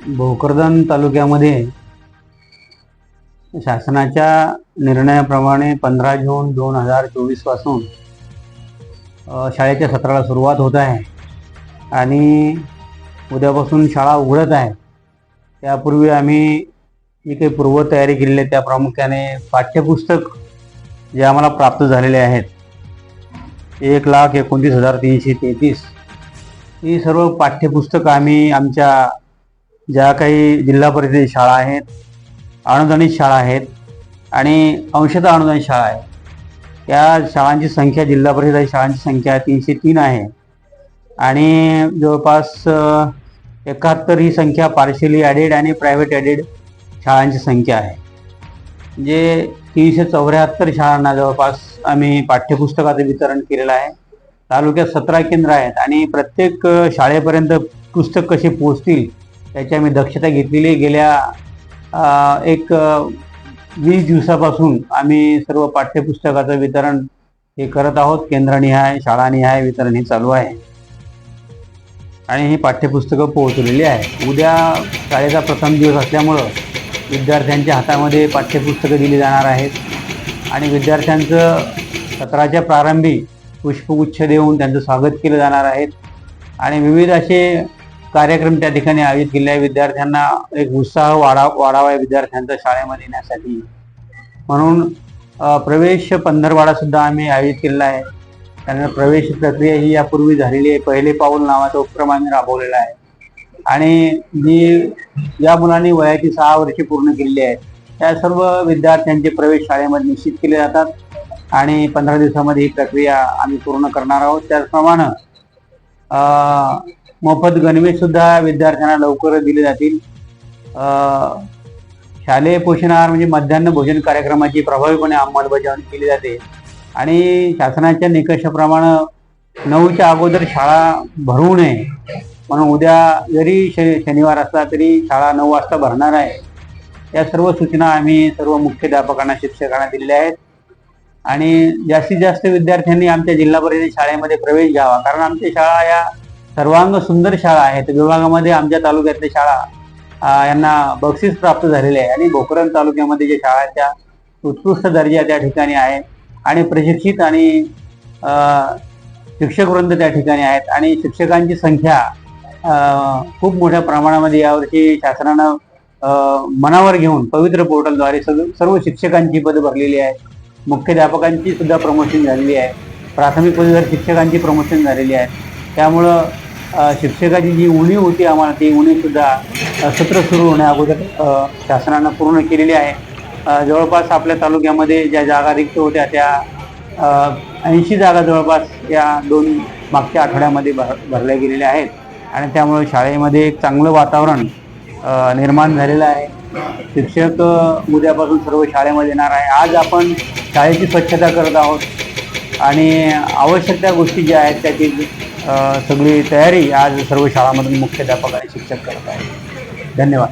भोकरदन तालुक्यामध्ये शासनाच्या निर्णयाप्रमाणे पंधरा जून दोन हजार चोवीसपासून शाळेच्या सत्राला सुरुवात होत आहे आणि उद्यापासून शाळा उघडत आहे. त्यापूर्वी आम्ही जी काही पूर्वतयारी केलेली आहे त्या प्रामुख्याने पाठ्यपुस्तक जे आम्हाला प्राप्त झालेले आहेत एक लाख एकोणतीस हजार तीनशे तेहतीस ही सर्व पाठ्यपुस्तकं आम्ही आमच्या ज्या काही जिल्हा परिषद शाळा आहेत अनुदानित शाळा आहेत आणि अंशतः अनुदानित शाळा आहे या शाळांची संख्या जिल्हा परिषद शाळांची संख्या तीनशे तीन आहे. आणि जवळपास एकाहत्तर ही संख्या पार्शली ॲडेड आणि प्रायव्हेट ॲडेड शाळांची संख्या आहे. म्हणजे तीनशे चौऱ्याहत्तर शाळांना जवळपास आम्ही पाठ्यपुस्तकाचं वितरण केलेलं आहे. तालुक्यात सतरा केंद्र आहेत आणि प्रत्येक शाळेपर्यंत पुस्तक कसे पोहोचतील त्याची आम्ही दक्षता घेतलेली गेल्या एक वीस दिवसापासून आम्ही सर्व पाठ्यपुस्तकाचं वितरण हे करत आहोत. केंद्रनिहाय शाळानिहाय वितरण हे चालू आहे. आणि ही पाठ्यपुस्तकं पोहोचलेली आहे उद्या शाळेचा प्रथम दिवस असल्यामुळं विद्यार्थ्यांच्या हातामध्ये पाठ्यपुस्तकं दिली जाणार आहेत. आणि विद्यार्थ्यांचं सत्राच्या प्रारंभी पुष्पगुच्छ देऊन त्यांचं स्वागत केलं जाणार आहेत आणि विविध असे कार्यक्रम त्या ठिकाणी आयोजित केले. आहे विद्यार्थ्यांना एक उत्साह वाढा वाढावा आहे विद्यार्थ्यांचा शाळेमध्ये येण्यासाठी. म्हणून प्रवेश पंधरवाडा सुद्धा आम्ही आयोजित केलेला आहे. त्यानंतर प्रवेश प्रक्रिया ही यापूर्वी झालेली आहे. पहिले पाऊल नावाचा उपक्रम आम्ही राबवलेला आहे. आणि जी ज्या मुलांनी वयाची सहा वर्षे पूर्ण केलेली आहेत. त्या सर्व विद्यार्थ्यांचे प्रवेश शाळेमध्ये निश्चित केले जातात. आणि पंधरा दिवसामध्ये ही प्रक्रिया आम्ही पूर्ण करणार आहोत. त्याचप्रमाणे मोफत गणवेश सुद्धा विद्यार्थ्यांना लवकर दिले जातील. शालेय पोषण आहार म्हणजे मध्यान्ह भोजन कार्यक्रमाची प्रभावीपणे अंमलबजावणी केली जाते. आणि शासनाच्या निकषाप्रमाणे नऊच्या अगोदर शाळा भरवू नये. म्हणून उद्या जरी श शनिवार असला तरी शाळा नऊ वाजता भरणार आहे. या सर्व सूचना आम्ही सर्व मुख्याध्यापकांना शिक्षकांना दिलेल्या आहेत. आणि जास्तीत जास्त विद्यार्थ्यांनी आमच्या जिल्हा परिषद शाळेमध्ये प्रवेश घ्यावा. कारण आमच्या शाळा या सर्वांग सुंदर शाळा आहेत विभागामध्ये आमच्या तालुक्यातल्या शाळा यांना बक्षीस प्राप्त झालेले आहे. आणि भोकरण तालुक्यामध्ये जे शाळा आहेत त्या उत्कृष्ट दर्जा त्या ठिकाणी आहे. आणि प्रशिक्षित आणि शिक्षकवृंद शिक्षक वृंद त्या ठिकाणी आहेत. आणि शिक्षकांची संख्या खूप मोठ्या प्रमाणामध्ये यावर्षी शासनानं मनावर घेऊन पवित्र पोर्टलद्वारे सर्व सर्व शिक्षकांची पदं भरलेली आहेत. मुख्याध्यापकांची सुद्धा प्रमोशन झालेली आहे. प्राथमिक पदवीधर शिक्षकांची प्रमोशन झालेली आहे. त्यामुळं शिक्षकाची जी उणीव होती आम्हाला ती उणीवसुद्धा सत्र सुरू होण्या अगोदर शासनानं पूर्ण केलेली आहे. जवळपास आपल्या तालुक्यामध्ये ज्या जागा रिक्त होत्या त्या ऐंशी जागा जवळपास या दोन मागच्या आठवड्यामध्ये भर भरल्या गेलेल्या आहेत. आणि त्यामुळे शाळेमध्ये एक चांगलं वातावरण निर्माण झालेलं आहे. शिक्षक उद्यापासून सर्व शाळेमध्ये येणार आहे. आज आपण शाळेची स्वच्छता करत आहोत. आणि आवश्यक त्या गोष्टी ज्या आहेत त्याची सगळी तयारी आज सर्व शाळामधून मुख्याध्यापक आणि शिक्षक करत आहेत. धन्यवाद.